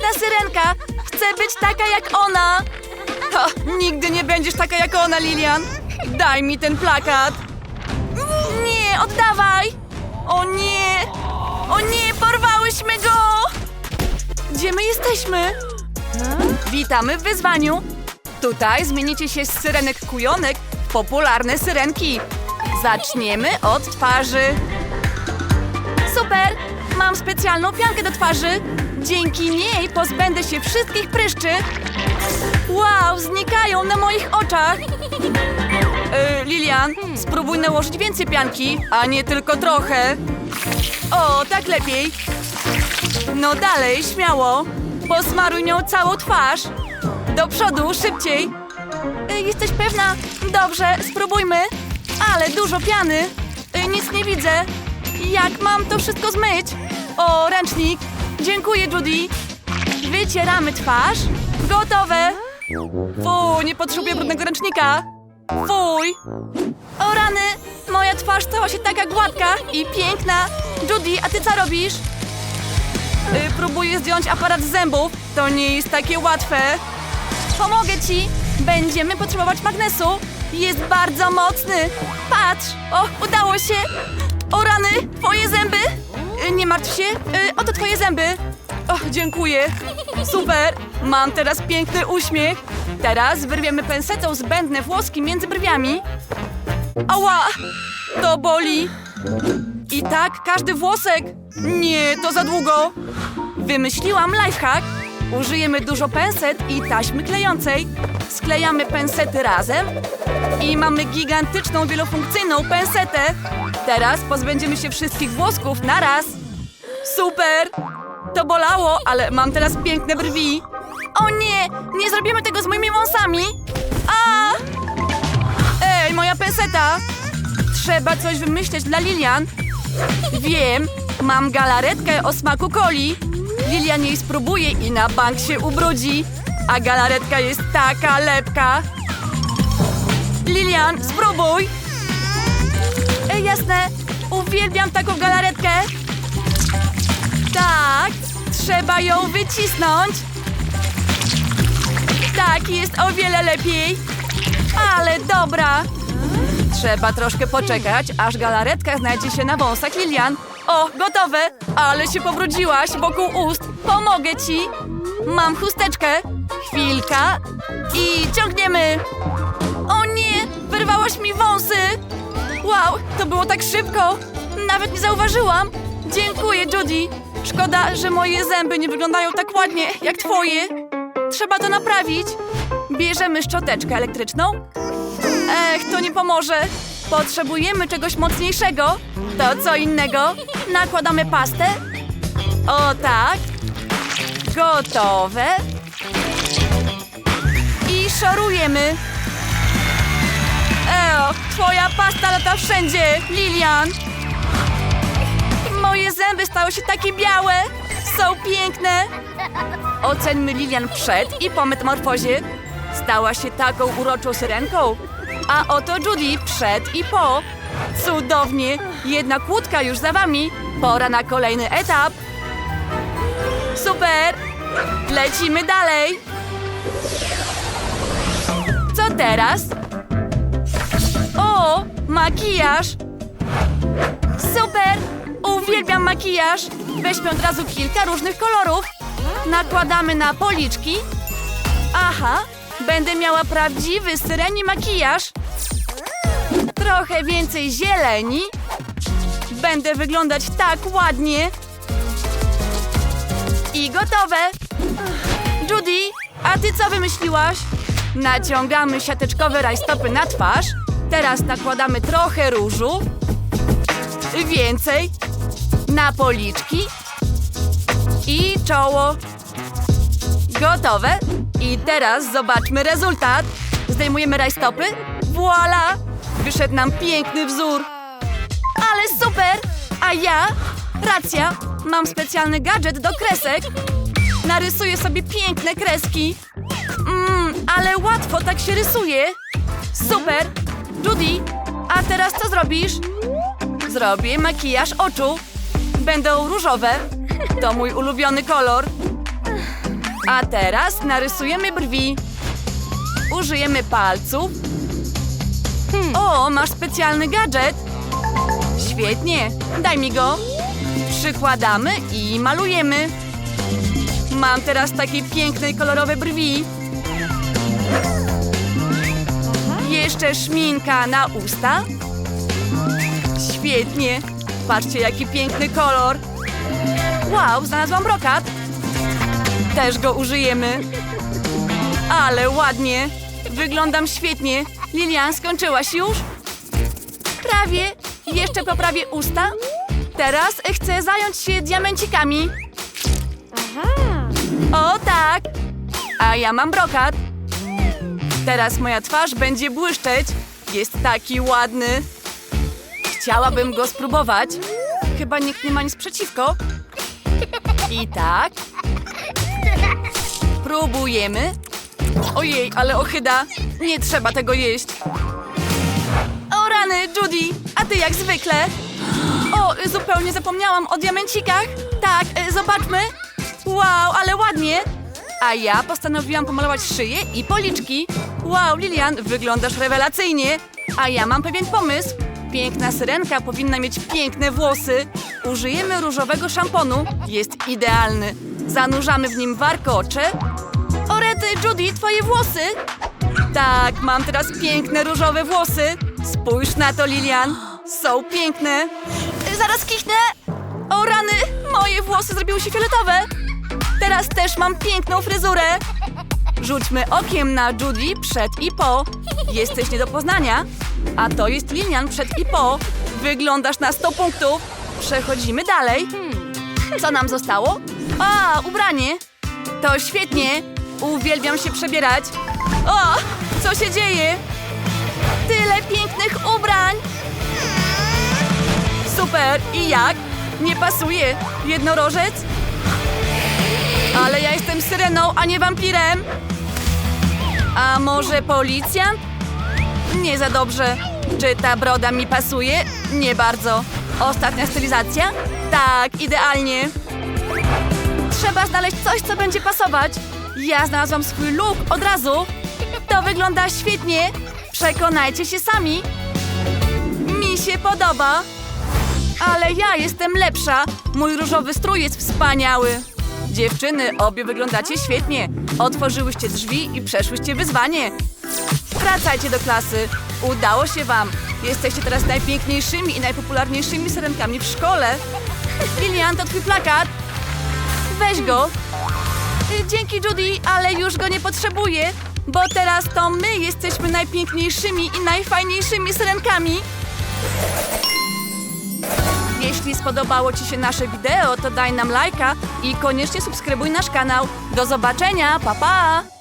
piękna syrenka! Chcę być taka jak ona! Ha, nigdy nie będziesz taka jak ona, Lilian! Daj mi ten plakat! Nie, oddawaj! O nie! O nie, porwałyśmy go! Gdzie my jesteśmy? Witamy w wyzwaniu! Tutaj zmienicie się z syrenek kujonek w popularne syrenki. Zaczniemy od twarzy. Super! Mam specjalną piankę do twarzy. Dzięki niej pozbędę się wszystkich pryszczy. Wow, znikają na moich oczach. Yy, Lilian, spróbuj nałożyć więcej pianki, a nie tylko trochę. O, tak lepiej. No dalej, śmiało. Posmaruj nią całą twarz. Do przodu, szybciej. Y, Jesteś pewna? Dobrze, spróbujmy. Ale dużo piany. Y, Nic nie widzę. Jak mam to wszystko zmyć? O, ręcznik. Dziękuję, Judy. Wycieramy twarz. Gotowe. Fuj, nie potrzebuję brudnego ręcznika. Fuj. O rany, moja twarz stała się taka gładka i piękna. Judy, a ty co robisz? Y, próbuję zdjąć aparat z zębów. To nie jest takie łatwe. Pomogę ci. Będziemy potrzebować magnesu. Jest bardzo mocny. Patrz. O, udało się. O rany, twoje zęby. Y, Nie martw się. Y, Oto twoje zęby. O, dziękuję. Super. Mam teraz piękny uśmiech. Teraz wyrwiemy pensetą zbędne włoski między brwiami. Ała! To boli. I tak każdy włosek. Nie, to za długo. Wymyśliłam lifehack. Użyjemy dużo penset i taśmy klejącej. Sklejamy pensety razem i mamy gigantyczną, wielofunkcyjną pensetę. Teraz pozbędziemy się wszystkich włosków na raz. Super! To bolało, ale mam teraz piękne brwi. O nie! Nie zrobimy tego z moimi wąsami! A! Ej, moja penseta! Trzeba coś wymyśleć dla Lilian. Wiem, mam galaretkę o smaku coli. Lilian jej spróbuje i na bank się ubrudzi. A galaretka jest taka lepka. Lilian, spróbuj. E, jasne, uwielbiam taką galaretkę. Tak, trzeba ją wycisnąć. Tak, jest o wiele lepiej. Ale dobra. Trzeba troszkę poczekać, aż galaretka znajdzie się na wąsach Lilian. O, gotowe! Ale się pobrudziłaś wokół ust. Pomogę ci. Mam chusteczkę. Chwilka. I ciągniemy. O nie! Wyrwałaś mi wąsy! Wow, to było tak szybko. Nawet nie zauważyłam. Dziękuję, Judy. Szkoda, że moje zęby nie wyglądają tak ładnie jak twoje. Trzeba to naprawić. Bierzemy szczoteczkę elektryczną Ech, to nie pomoże. Potrzebujemy czegoś mocniejszego. To co innego. Nakładamy pastę. O tak. Gotowe. I szorujemy. Eo, twoja pasta lata wszędzie, Lilian. Moje zęby stały się takie białe. Są piękne. Oceńmy Lilian przed i po metamorfozie. Stała się taką uroczą syrenką. A oto Judy przed i po. Cudownie! Jedna kłódka już za wami. Pora na kolejny etap. Super! Lecimy dalej. Co teraz? O, makijaż! Super! Uwielbiam makijaż! Weźmy od razu kilka różnych kolorów. Nakładamy na policzki. Aha, będę miała prawdziwy syreni makijaż. Trochę więcej zieleni. Będę wyglądać tak ładnie. I gotowe. Judy, a ty co wymyśliłaś? Naciągamy siateczkowe rajstopy na twarz. Teraz nakładamy trochę różu. Więcej. Na policzki. I czoło. Gotowe. I teraz zobaczmy rezultat. Zdejmujemy rajstopy. Voila! Wyszedł nam piękny wzór. Ale super! A ja? Racja! Mam specjalny gadżet do kresek. Narysuję sobie piękne kreski. Mmm, ale łatwo tak się rysuje. Super! Judy, a teraz co zrobisz? Zrobię makijaż oczu. Będą różowe. To mój ulubiony kolor. A teraz narysujemy brwi. Użyjemy palców. O, masz specjalny gadżet. Świetnie, daj mi go. Przykładamy i malujemy. Mam teraz takie piękne i kolorowe brwi. Jeszcze szminka na usta. Świetnie. Patrzcie, jaki piękny kolor. Wow, znalazłam brokat. Też go użyjemy. Ale ładnie. Wyglądam świetnie. Lilian, skończyłaś już? Prawie. Jeszcze poprawię usta. Teraz chcę zająć się diamencikami. O tak! A ja mam brokat. Teraz moja twarz będzie błyszczeć. Jest taki ładny. Chciałabym go spróbować. Chyba nikt nie ma nic przeciwko. I tak. Próbujemy. Ojej, ale ochyda. Nie trzeba tego jeść. O rany, Judy, a ty jak zwykle. O, zupełnie zapomniałam o diamencikach. Tak, e, zobaczmy. Wow, ale ładnie. A ja postanowiłam pomalować szyję i policzki. Wow, Lilian, wyglądasz rewelacyjnie. A ja mam pewien pomysł. Piękna syrenka powinna mieć piękne włosy. Użyjemy różowego szamponu. Jest idealny. Zanurzamy w nim warkocze. O rety, Judy, twoje włosy. Tak, mam teraz piękne różowe włosy. Spójrz na to, Lilian. Są piękne. Zaraz kichnę. O rany, moje włosy zrobiły się fioletowe. Teraz też mam piękną fryzurę. Rzućmy okiem na Judy przed i po. Jesteś nie do poznania. A to jest Lilian przed i po. Wyglądasz na 100 punktów. Przechodzimy dalej. Co nam zostało? A, ubranie. To świetnie. Uwielbiam się przebierać. O, co się dzieje? Tyle pięknych ubrań. Super. I jak? Nie pasuje. Jednorożec? Ale ja jestem syreną, a nie wampirem. A może policjant? Nie za dobrze. Czy ta broda mi pasuje? Nie bardzo. Ostatnia stylizacja? Tak, idealnie. Trzeba znaleźć coś, co będzie pasować. Ja znalazłam swój look od razu. To wygląda świetnie. Przekonajcie się sami. Mi się podoba. Ale ja jestem lepsza. Mój różowy strój jest wspaniały. Dziewczyny, obie wyglądacie świetnie. Otworzyłyście drzwi i przeszłyście wyzwanie. Wracajcie do klasy. Udało się wam. Jesteście teraz najpiękniejszymi i najpopularniejszymi syrenkami w szkole. Lilian, to twój plakat. Weź go. Y, Dzięki, Judy, ale już go nie potrzebuję, bo teraz to my jesteśmy najpiękniejszymi i najfajniejszymi syrenkami. Jeśli spodobało Ci się nasze wideo, to daj nam lajka i koniecznie subskrybuj nasz kanał. Do zobaczenia, pa pa!